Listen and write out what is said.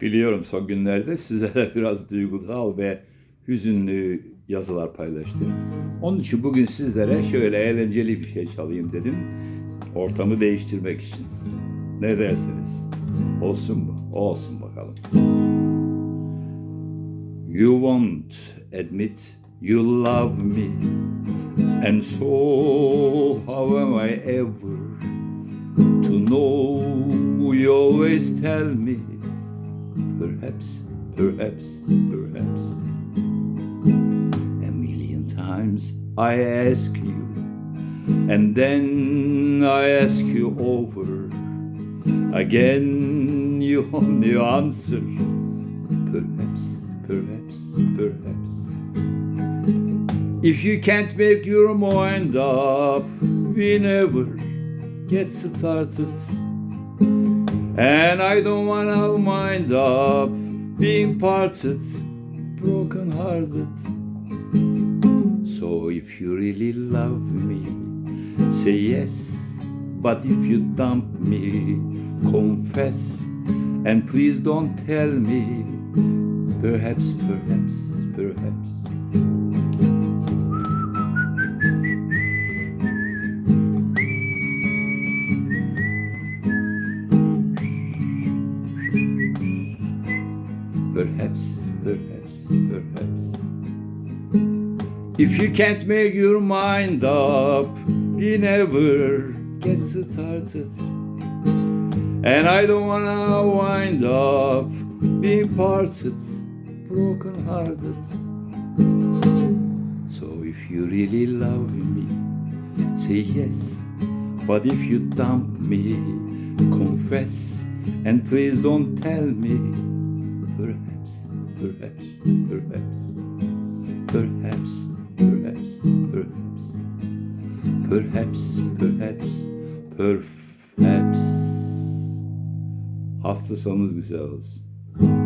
Biliyorum son günlerde size de biraz duygusal ve hüzünlü yazılar paylaştım. Onun için bugün sizlere şöyle eğlenceli bir şey çalayım dedim. Ortamı değiştirmek için. Ne dersiniz? Olsun mu? Olsun bakalım. You won't admit you love me And so how am I ever to know you always tell me Perhaps, perhaps, perhaps A million times I ask you And then I ask you over. Again you only answer. Perhaps, perhaps, perhaps. If you can't make your mind up, we never get started. And I don't wanna wind up being parted, broken hearted. So if you really love me, say yes. But if you dump me, confess. And please don't tell me, perhaps, perhaps, perhaps. Perhaps, perhaps, perhaps. If you can't make your mind up, you never get started. And I don't wanna wind up being parted, broken hearted. So if you really love me, say yes. But if you dump me, confess. And please don't tell me Perhaps, perhaps, perhaps, perhaps, perhaps, perhaps, perhaps, perhaps, perhaps. Hafta sonunuz güzel olsun.